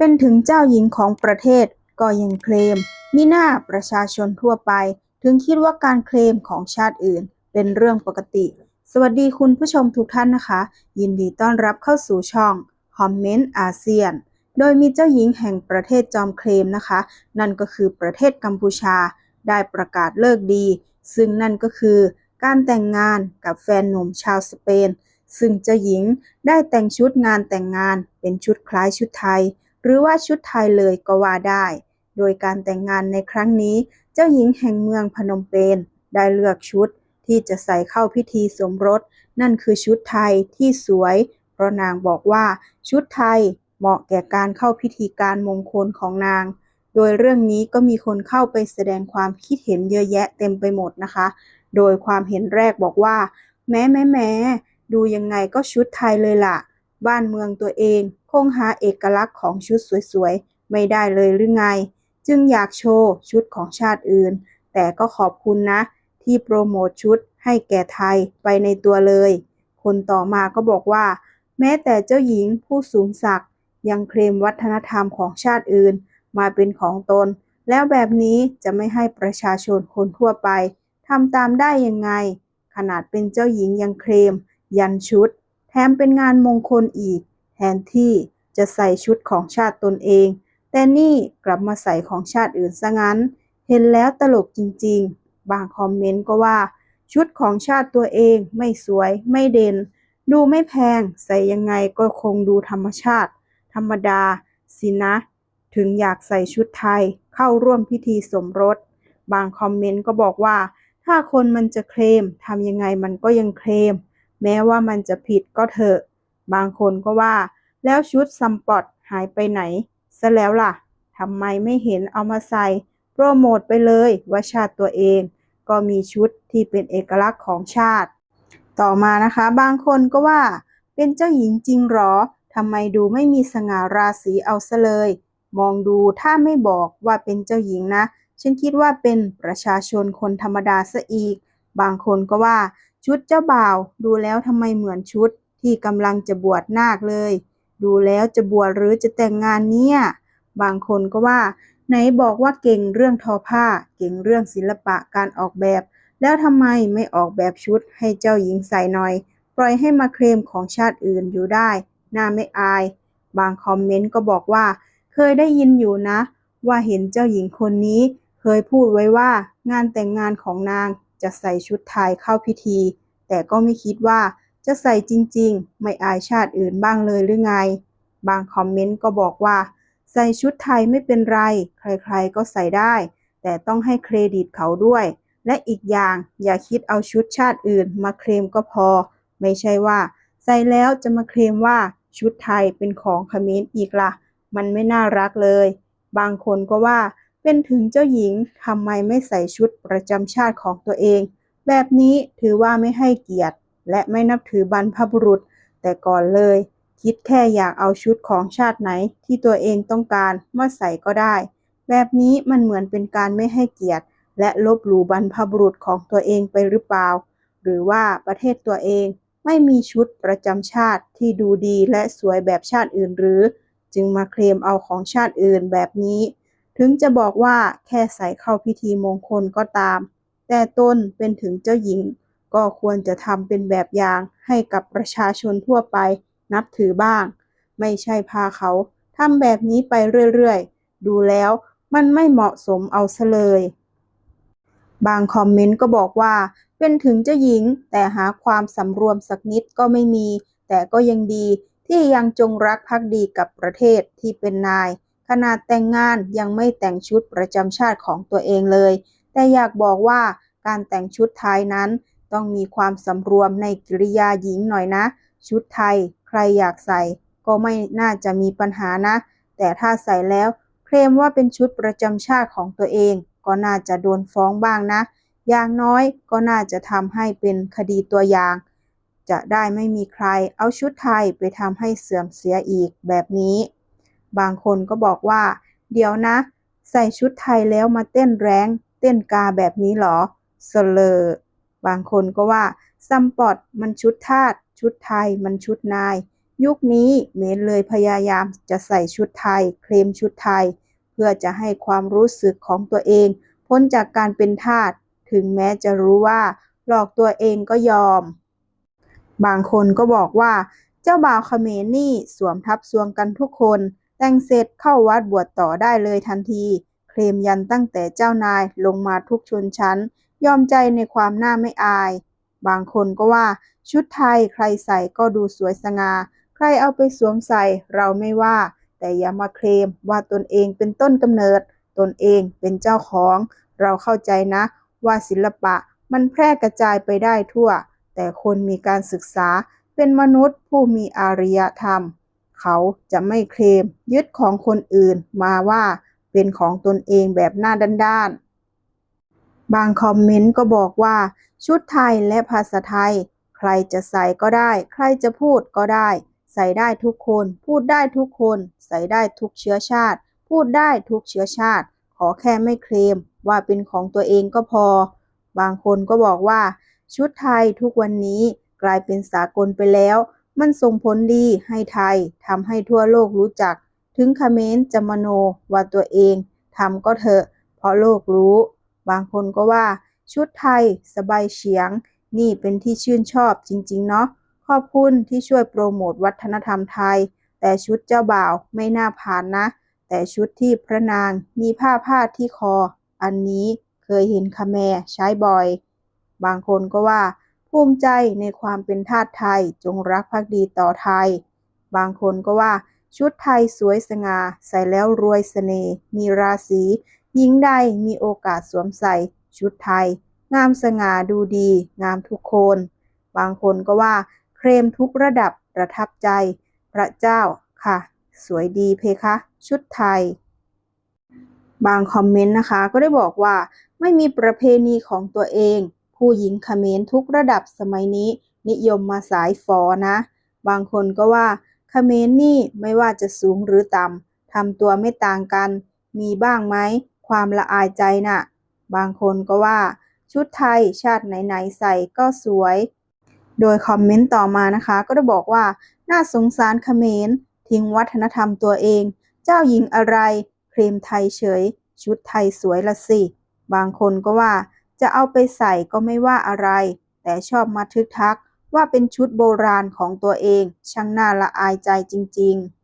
เป็นถึงเจ้าหญิงของประเทศก็ยังเคลม มิหน้าประชาชนทั่วไป ถึงคิดว่าการเคลมของชาติอื่น เป็นเรื่องปกติ สวัสดีคุณผู้ชมทุกท่านนะคะ ยินดีต้อนรับเข้าสู่ช่องคอมเมนต์อาเซียน โดยมีเจ้าหญิงแห่งประเทศจอมเคลมนะคะ นั่นก็คือประเทศกัมพูชา ได้ประกาศเลิกดี ซึ่งนั่นก็คือการแต่งงานกับแฟนหนุ่มชาวสเปน ซึ่งเจ้าหญิงได้แต่งชุดงานแต่งงานเป็นชุดคล้ายชุดไทย หรือว่าชุดไทยเลยก็ว่าได้ โดยการแต่งงานในครั้งนี้ เจ้าหญิงแห่งเมืองพนมเปญได้เลือกชุดที่จะใส่เข้าพิธีสมรส นั่นคือชุดไทยที่สวย เพราะนางบอกว่าชุดไทยเหมาะแก่การเข้าพิธีการมงคลของนาง โดยเรื่องนี้ก็มีคนเข้าไปแสดงความคิดเห็นเยอะแยะเต็มไปหมดนะคะ โดยความเห็นแรกบอกว่า แม้แม้แม้ดูยังไงก็ชุดไทยเลยล่ะ บ้านเมืองตัวเอง คงหาเอกลักษณ์ของชุดสวยๆ ไม่ได้เลยหรือไง จึงอยากโชว์ชุดของชาติอื่น แต่ก็ขอบคุณนะ ที่โปรโมทชุดให้แก่ไทยไปในตัวเลย คนต่อมาก็บอกว่า แม้แต่เจ้าหญิงผู้สูงศักดิ์ยังเคลมวัฒนธรรมของชาติอื่น มาเป็นของตน แล้วแบบนี้จะไม่ให้ประชาชนคนทั่วไปทำตามได้ยังไง ขนาดเป็นเจ้าหญิงยังเคลม ยันชุด แถมเป็นงานมงคลอีก แทนที่จะใส่ชุดของชาติตนเอง แต่นี่กลับมาใส่ของชาติอื่นซะงั้น เห็นแล้วตลกจริงๆ บางคอมเมนต์ก็ว่า ชุดของชาติตัวเองไม่สวยไม่เด่น ดูไม่แพงใส่ยังไงก็คงดูธรรมชาติ ธรรมดา สินะ ถึงอยากใส่ชุดไทยเข้าร่วมพิธีสมรส บางคอมเมนต์ก็บอกว่า ถ้าคนมันจะเคลมทำยังไงมันก็ยังเคลม แม้ว่ามันจะผิดก็เถอะ บางคนก็ว่า แล้วชุดซัมปอตหายไปไหนซะแล้วล่ะทำไมไม่เห็นเอามาใส่โปรโมทไปเลยว่าชาติตัวเอง ก็มีชุดที่เป็นเอกลักษณ์ของชาติ ต่อมานะคะ บางคนก็ว่า เป็นเจ้าหญิงจริงหรอทำไมดูไม่มีสง่าราศีเอาซะเลย มองดูถ้าไม่บอกว่าเป็นเจ้าหญิงนะ ฉันคิดว่าเป็นประชาชนคนธรรมดาซะอีก บางคนก็ว่าชุดเจ้าบ่าวดูแล้วทำไมเหมือนชุด ที่กำลังจะบวชนาคเลย ดูแล้วจะบวชหรือจะแต่งงานเนี่ย บางคนก็ว่า ไหนบอกว่าเก่งเรื่องทอผ้า เก่งเรื่องศิลปะการออกแบบ แล้วทำไมไม่ออกแบบชุดให้เจ้าหญิงใส่หน่อย ปล่อยให้มาเคลมของชาติอื่นอยู่ได้น่าไม่อาย บางคอมเมนต์ก็บอกว่า เคยได้ยินอยู่นะ ว่าเห็นเจ้าหญิงคนนี้ เคยพูดไว้ว่างานแต่งงานของนางจะใส่ชุดไทยเข้าพิธี แต่ก็ไม่คิดว่า จะใส่จริงๆ ไม่อายชาติอื่นบ้างเลยหรือไง บางคอมเมนต์ก็บอกว่า ใส่ชุดไทยไม่เป็นไร ใครๆก็ใส่ได้ แต่ต้องให้เครดิตเขาด้วย และอีกอย่างอย่าคิดเอาชุดชาติอื่นมาเคลมก็พอ ไม่ใช่ว่า ใส่แล้วจะมาเคลมว่าชุดไทยเป็นของเขมรอีกล่ะ มันไม่น่ารักเลย บางคนก็ว่าเป็นถึงเจ้าหญิงทำไมไม่ใส่ชุดประจำชาติของตัวเอง แบบนี้ถือว่าไม่ให้เกียรติ และไม่นับถือบรรพบุรุษ แต่ก่อนเลย คิดแค่อยากเอาชุดของชาติไหนที่ตัวเองต้องการมาใส่ก็ได้ แบบนี้มันเหมือนเป็นการไม่ให้เกียรติ และลบหลู่บรรพบุรุษของตัวเองไปหรือเปล่า หรือว่าประเทศตัวเองไม่มีชุดประจำชาติที่ดูดีและสวยแบบชาติอื่นหรือ จึงมาเคลมเอาของชาติอื่นแบบนี้ ถึงจะบอกว่าแค่ใส่เข้าพิธีมงคลก็ตาม แต่ตนเป็นถึงเจ้าหญิง ก็ควรจะทำเป็นแบบอย่างให้กับประชาชนทั่วไปนับถือบ้าง ไม่ใช่พาเขาทำแบบนี้ไปเรื่อยๆ ดูแล้วมันไม่เหมาะสมเอาซะเลย บางคอมเมนต์ก็บอกว่า เป็นถึงเจ้าหญิงแต่หาความสำรวมสักนิดก็ไม่มี แต่ก็ยังดีที่ยังจงรักภักดีกับประเทศที่เป็นนาย ขนาดแต่งงานยังไม่แต่งชุดประจำชาติของตัวเองเลย แต่อยากบอกว่าการแต่งชุดไทยนั้น ต้องมีความสำรวมในกิริยาหญิงหน่อยนะ ชุดไทยใครอยากใส่ ก็ไม่น่าจะมีปัญหานะ แต่ถ้าใส่แล้วเคลมว่าเป็นชุดประจำชาติของตัวเอง ก็น่าจะโดนฟ้องบ้างนะ อย่างน้อยก็น่าจะทำให้เป็นคดีตัวอย่าง จะได้ไม่มีใครเอาชุดไทยไปทำให้เสื่อมเสียอีกแบบนี้ บางคนก็บอกว่า เดี๋ยวนะ ใส่ชุดไทยแล้วมาเต้นแรง เต้นกาแบบนี้หรอเสลอ บางคนก็ว่าซัมปอดมันชุดทาสชุดไทยมันชุดนาย ยุคนี้เมนเลยพยายามจะใส่ชุดไทย เคลมชุดไทย เพื่อจะให้ความรู้สึกของตัวเอง พ้นจากการเป็นทาสถึงแม้จะรู้ว่า หลอกตัวเองก็ยอม บางคนก็บอกว่า เจ้าบ่าวเขมรนี่สวมทับซวงกันทุกคน แต่งเสร็จเข้าวัดบวชต่อได้เลยทันที เคลมยันตั้งแต่เจ้านายลงมาทุกชนชั้น ยอมใจในความหน้าไม่อาย บางคนก็ว่าชุดไทยใครใส่ก็ดูสวยสง่า ใครเอาไปสวมใส่เราไม่ว่า แต่อย่ามาเคลมว่าตนเองเป็นต้นกำเนิด ตนเองเป็นเจ้าของ เราเข้าใจนะ ว่าศิลปะมันแพร่กระจายไปได้ทั่ว แต่คนมีการศึกษาเป็นมนุษย์ผู้มีอารยธรรม เขาจะไม่เคลมยึดของคนอื่นมาว่าเป็นของตนเองแบบหน้าด้านๆ บางคอมเมนต์ก็บอกว่า ชุดไทยและภาษาไทย ใครจะใส่ก็ได้ ใครจะพูดก็ได้ ใส่ได้ทุกคน พูดได้ทุกคน ใส่ได้ทุกเชื้อชาติ พูดได้ทุกเชื้อชาติ ขอแค่ไม่เคลมว่าเป็นของตัวเองก็พอ บางคนก็บอกว่า ชุดไทยทุกวันนี้กลายเป็นสากลไปแล้ว มันส่งผลดีให้ไทยทำให้ทั่วโลกรู้จัก ถึงคเมนจะมโนว่าตัวเองทำก็เถอะ เพราะโลกรู้ บางคนก็ว่าชุดไทยสบายเฉียง นี่เป็นที่ชื่นชอบจริง ๆ เนาะขอบคุณที่ช่วยโปรโมทวัฒนธรรมไทย แต่ชุดเจ้าบ่าวไม่น่าผ่านนะ แต่ชุดที่พระนางมีผ้าพาดที่คอ อันนี้เคยเห็นคาแมร์ใช้บ่อย บางคนก็ว่า ภูมิใจในความเป็นทาสไทยจงรักภักดีต่อไทย บางคนก็ว่าชุดไทยสวยสง่าใส่แล้วรวยเสน่ห์มีราศี หญิงใดมีโอกาสสวมใส่ชุดไทย งามสง่าดูดี งามทุกคน บางคนก็ว่าเครมทุกระดับประทับใจ พระเจ้าค่ะ สวยดีเพคะ ชุดไทย บางคอมเมนต์นะคะก็ได้บอกว่าไม่มีประเพณีของตัวเอง ผู้หญิงเขมรทุกระดับสมัยนี้ นิยมมาสายฟอนะ บางคนก็ว่าเขมรนี่ไม่ว่าจะสูงหรือต่ำทำตัวไม่ต่างกัน มีบ้างไหม ความละอายใจน่ะ บางคนก็ว่าชุดไทยชาติไหนๆใส่ก็สวย โดยคอมเมนต์ต่อมานะคะ ก็ได้บอกว่า น่าสงสารเขมร ทิ้งวัฒนธรรมตัวเอง เจ้าหญิงอะไรเคลมไทยเฉย ชุดไทยสวยละสิ บางคนก็ว่า จะเอาไปใส่ก็ไม่ว่าอะไร แต่ชอบมาทึกทักว่าเป็นชุดโบราณของตัวเอง ช่างน่าละอายใจจริง ๆ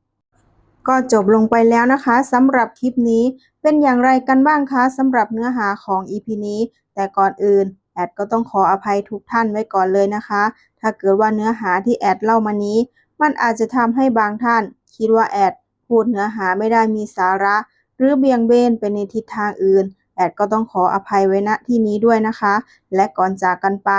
ก็จบลงไปแล้วนะคะสำหรับคลิปนี้เป็นอย่างไรกันบ้างคะสำหรับเนื้อหาของ EP นี้ แต่ก่อนอื่นแอดก็ต้องขออภัยทุกท่านไว้ก่อนเลยนะคะ ถ้าเกิดว่าเนื้อหาที่แอดเล่ามานี้ มันอาจจะทำให้บางท่าน คิดว่าแอดพูดเนื้อหาไม่ได้มีสาระ หรือเบี่ยงเบนไปในทิศทางอื่น แอดก็ต้องขออภัยไว้ณที่นี้ด้วยนะคะ และก่อนจากกันไป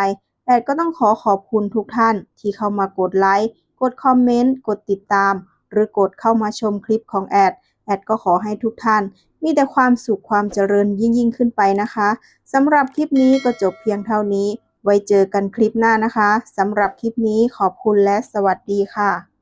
แอดก็ต้องขอขอบคุณทุกท่านที่เข้ามากดไลค์กดคอมเมนต์กดติดตาม หรือกดเข้ามาชมคลิปของแอด แอดก็ขอให้ทุกท่าน มีแต่ความสุขความเจริญยิ่งยิ่งขึ้นไปนะคะสำหรับคลิปนี้ก็จบเพียงเท่านี้ ไว้เจอกันคลิปหน้านะคะสำหรับคลิปนี้ขอบคุณและสวัสดีค่ะ